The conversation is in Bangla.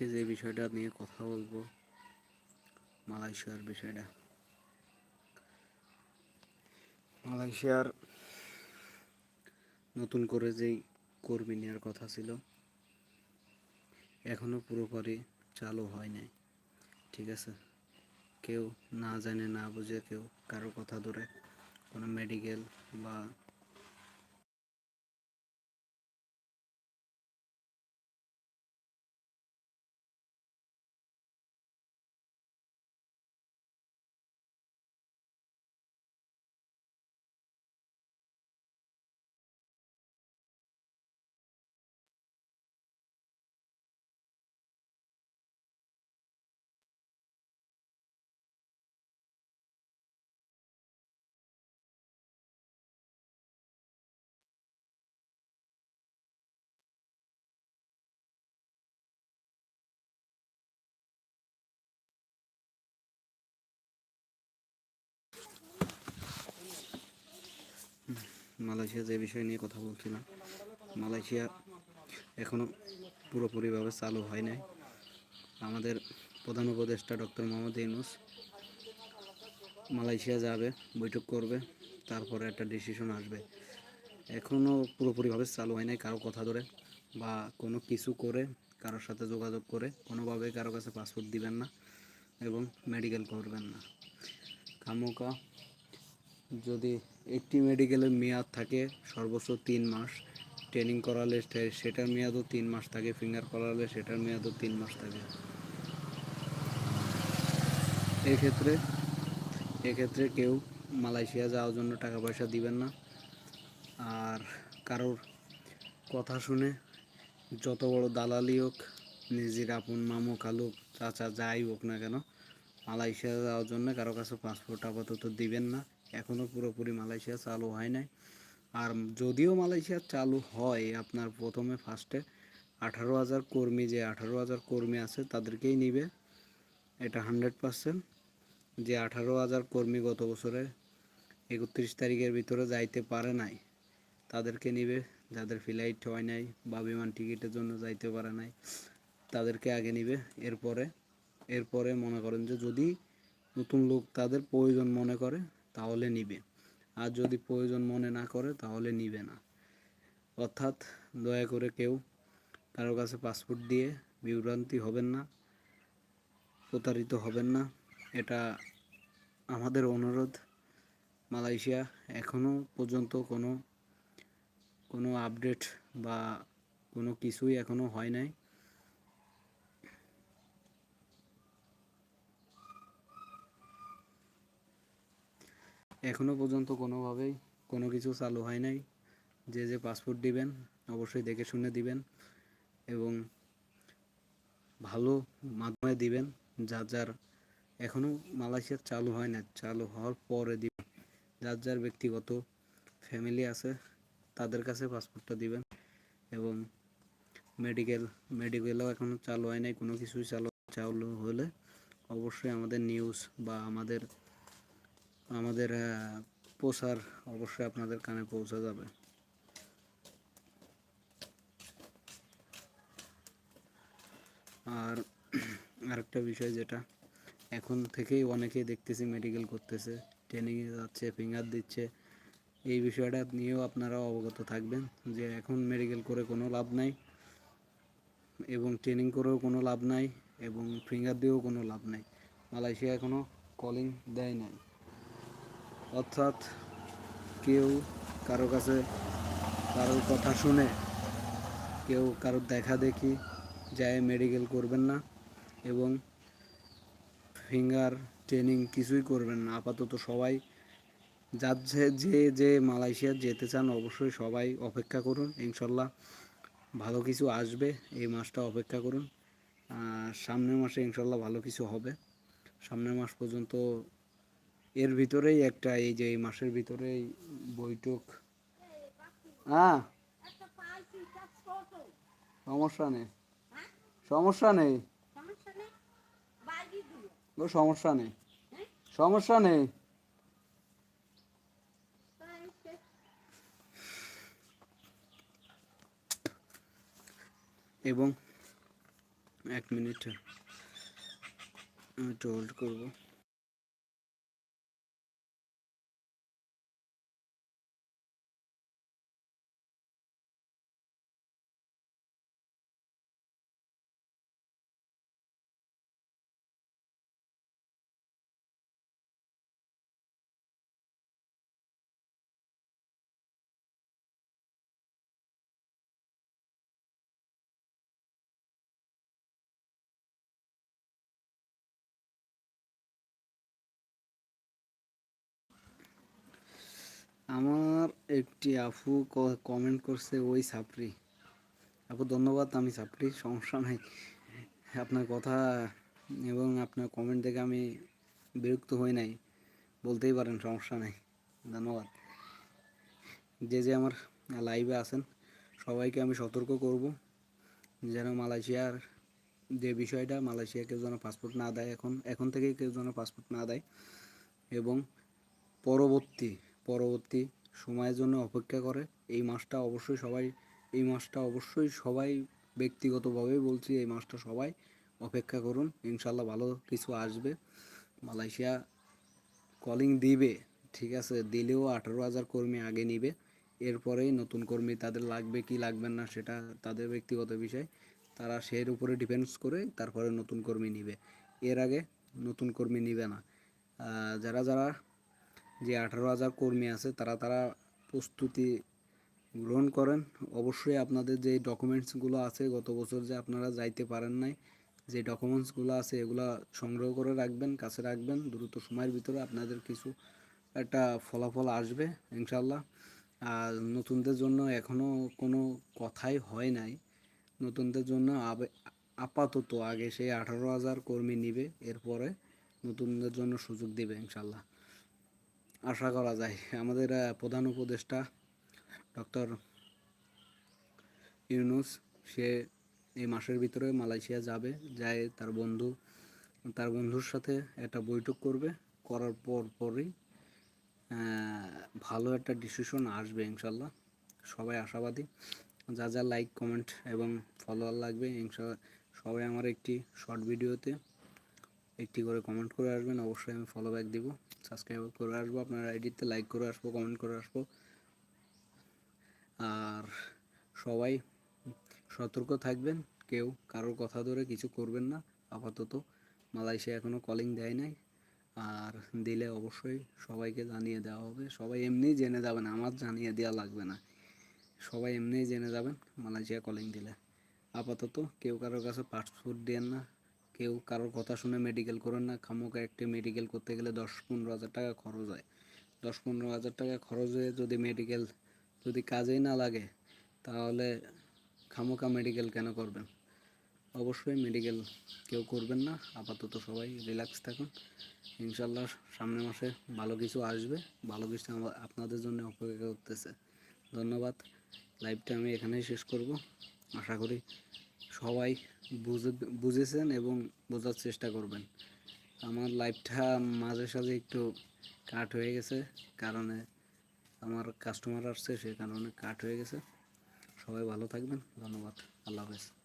আজকে যে বিষয়টা নিয়ে কথা বলব, মালয়েশিয়ার বিষয়টা। মালয়েশিয়ার নতুন করে যেই কর্মী নেওয়ার কথা ছিল, এখনও পুরোপুরি চালু হয় নাই, ঠিক আছে? কেউ না জানে, না বুঝে কেউ কারও কথা ধরে কোনো মেডিকেল বা মালয়েশিয়া যে বিষয় নিয়ে কথা বলছিলাম, মালয়েশিয়া এখনও পুরোপুরিভাবে চালু হয় নাই। আমাদের প্রধান উপদেষ্টা ডক্টর মোহাম্মদ ইউনুস মালয়েশিয়া যাবে, বৈঠক করবে, তারপরে একটা ডিসিশন আসবে। এখনও পুরোপুরিভাবে চালু হয় নাই কারও কথা ধরে বা কোনো কিছু করে, কারোর সাথে যোগাযোগ করে, কোনোভাবে কারও কাছে পাসপোর্ট দিবেন না এবং মেডিকেল করবেন না। খামোকা যদি একটি মেডিকেলের মেয়াদ থাকে সর্বোচ্চ তিন মাস। ট্রেনিং করালে সেটার মেয়াদও তিন মাস থাকে। ফিঙ্গার করালে সেটার মেয়াদও তিন মাস থাকে। এক্ষেত্রে এক্ষেত্রে কেউ মালয়েশিয়া যাওয়ার জন্য টাকা পয়সা দিবেন না। আর কারোর কথা শুনে যত বড় দালালি হোক, নিজের আপন মামু খালু চাচা, যাই হোক না কেন, মালয়েশিয়া যাওয়ার জন্য কারও কাছে পাসপোর্ট আপাতত দিবেন না। এখনও পুরোপুরি মালয়েশিয়া চালু হয় নাই। আর যদিও মালয়েশিয়া চালু হয়, আপনার প্রথমে ফার্স্টে আঠারো হাজার কর্মী, যে আঠারো হাজার কর্মী আছে তাদেরকেই নিবে। এটা হান্ড্রেড পার্সেন্ট যে আঠারো হাজার কর্মী গত বছরে একত্রিশ তারিখের ভিতরে যাইতে পারে নাই, তাদেরকে নিবে। যাদের ফ্লাইট হয় নাই বা বিমান টিকিটের জন্য যাইতে পারে নাই, তাদেরকে আগে নিবে। এরপরে এরপরে মনে করেন যে যদি নতুন লোক তাদের প্রয়োজন মনে করে তাহলে নিবে। আর যদি প্রয়োজন মনে না করে, তাহলে নিবে না। অর্থাৎ দয়া করে কেউ কারও কাছে পাসপোর্ট দিয়ে বিভ্রান্তি হবেন না, প্রতারিত হবেন না। এটা আমাদের অনুরোধ। মালয়েশিয়া এখনও পর্যন্ত কোনো কোনো আপডেট বা কোনো কিছুই এখনও হয় নাই। এখনও পর্যন্ত কোনোভাবেই কোনো কিছু চালু হয় নাই। যে যে পাসপোর্ট দিবেন, অবশ্যই দেখে শুনে দিবেন এবং ভালো মাধ্যমে দিবেন, যার যার এখনও মালয়েশিয়ার চালু হয় না চালু হওয়ার পরে দিবেন। যার যার ব্যক্তিগত ফ্যামিলি আছে, তাদের কাছে পাসপোর্টটা দিবেন এবং মেডিকেল মেডিকেলও এখনও চালু হয় নাই, কোনো কিছুই চালু চালু হলে অবশ্যই আমাদের নিউজ বা আমাদের আমাদের প্রচার অবশ্যই আপনাদের কানে পৌঁছে যাবে। আর আরেকটা বিষয় যেটা, এখন থেকেই অনেকেই দেখতেছি মেডিকেল করতেছে ট্রেনিংয়ে যাচ্ছে ফিঙ্গার দিচ্ছে। এই বিষয়টা নিয়েও আপনারা অবগত থাকবেন যে এখন মেডিকেল করে কোনো লাভ নাই এবং ট্রেনিং করেও কোনো লাভ নাই এবং ফিঙ্গার দিয়েও কোনো লাভ নাই। মালয়েশিয়া এখনও কলিং দেয় নাই। অর্থাৎ কেউ কারও কাছে কারোর কথা শুনে, কেউ কারোর দেখা দেখি যায় মেডিকেল করবেন না এবং ফিঙ্গার ট্রেনিং কিছুই করবেন না। আপাতত সবাই যাচ্ছে যে যে মালয়েশিয়া যেতে চান অবশ্যই সবাই অপেক্ষা করুন। ইনশাল্লাহ ভালো কিছু আসবে, এই মাসটা অপেক্ষা করুন। সামনের মাসে ইনশাল্লাহ ভালো কিছু হবে। সামনের মাস পর্যন্ত এর ভিতরেই একটা, এই যে এই মাসের ভিতরেই বৈঠক। হ্যাঁ সমস্যা নেই। সমস্যা নেই? ও, সমস্যা নেই। সমস্যা নেই? এবং এক মিনিট একটু হোল্ড করব। আমার একটি আপু কমেন্ট করছে, ওই সাপড়ি আপু, ধন্যবাদ, আমি সাপড়ি সমস্যা নাই। আপনার কথা এবং আপনার কমেন্ট দেখে আমি বিরক্ত হই নাই। বলতেই পারেন, সমস্যা নাই। ধন্যবাদ। যে যে আমার লাইভে আছেন, সবাইকে আমি সতর্ক করব যেন মালয়েশিয়ার যে বিষয়টা, মালয়েশিয়া কেউ যেন পাসপোর্ট না দেয় এখন এখন থেকেই কেউ যেন পাসপোর্ট না দেয় এবং পরবর্তী পরবর্তী সময়ের জন্য অপেক্ষা করে। এই মাসটা অবশ্যই সবাই, এই মাসটা অবশ্যই সবাই ব্যক্তিগতভাবে বলছি, এই মাসটা সবাই অপেক্ষা করুন। ইনশাল্লাহ ভালো কিছু আসবে। মালয়েশিয়া কলিং দিবে, ঠিক আছে? দিলেও আঠারো হাজার কর্মী আগে নিবে। এরপরেই নতুন কর্মী তাদের লাগবে কি লাগবে না সেটা তাদের ব্যক্তিগত বিষয়। তারা সেই উপরে ডিপেন্ডস করে তারপরে নতুন কর্মী নিবে। এর আগে নতুন কর্মী নিবে না। যারা যারা যে আঠারো হাজার কর্মী আছে, তারা তারা প্রস্তুতি গ্রহণ করেন। অবশ্যই আপনাদের যে ডকুমেন্টসগুলো আছে, গত বছর যে আপনারা যাইতে পারেন নাই, যে ডকুমেন্টসগুলো আছে, এগুলো সংগ্রহ করে রাখবেন, কাছে রাখবেন। দ্রুত সময়ের ভিতরে আপনাদের কিছু একটা ফলাফল আসবে ইনশাল্লাহ আর নতুনদের জন্য এখনও কোনো কথাই হয় নাই। নতুনদের জন্য আপাতত আগে সেই আঠারো হাজার কর্মী নিবে, এরপরে নতুনদের জন্য সুযোগ দিবে ইনশাল্লাহ আশা করা যায়। আমাদের প্রধান উপদেষ্টা ডক্টর ইউনুস, সে এই মাসের ভিতরে মালয়েশিয়া যাবে, যায় তার বন্ধু, তার বন্ধুর সাথে একটা বৈঠক করবে। করার পর পরই ভালো একটা ডিসিশন আসবে ইনশাল্লাহ। সবাই আশাবাদী। যা যা লাইক কমেন্ট এবং ফলোয়ার লাগবে, ইনশাল্লাহ সবাই আমার একটি শর্ট ভিডিওতে একটি করে কমেন্ট করে আসবেন, অবশ্যই আমি ফলো ব্যাক দিব। সাবস্ক্রাইব করে আসব, আপনার আইডিতে লাইক করে আসব কমেন্ট করে আসব। আর সবাই সতর্ক থাকবেন, কেউ কারোর কথা ধরে কিছু করবেন না, আপাতত। মালয়েশিয়া এখনও কলিং দেয় নাই। আর দিলে অবশ্যই সবাইকে জানিয়ে দেওয়া হবে। সবাই এমনিই জেনে যাবেন, আমার জানিয়ে দেওয়া লাগবে না। সবাই এমনিই জেনে যাবেন মালয়েশিয়া কলিং দিলে। আপাতত কেউ কারোর কাছে পাসপোর্ট দেন না। কেউ কারোর কথা শুনে মেডিকেল করেন না। খামোকা একটি মেডিকেল করতে গেলে দশ পনেরো হাজার টাকা খরচ হয়। দশ পনেরো হাজার টাকা খরচ হয়ে যদি মেডিকেল যদি কাজেই না লাগে, তাহলে খামোকা মেডিকেল কেন করবেন? অবশ্যই মেডিকেল কেউ করবেন না। আপাতত সবাই রিল্যাক্স থাকুন। ইনশাল্লাহ সামনের মাসে ভালো কিছু আসবে। ভালো কিছু আপনাদের জন্য অপেক্ষা করতেছে। ধন্যবাদ। লাইভটা আমি এখানেই শেষ করব। আশা করি সবাই বুঝে, বুঝেছেন এবং বোঝার চেষ্টা করবেন। আমার লাইফটা মাঝে সাঝে একটু কাট হয়ে গেছে, কারণে আমার কাস্টমার আসছে, সে কারণে কাট হয়ে গেছে। সবাই ভালো থাকবেন, ধন্যবাদ, আল্লাহ হাফেজ।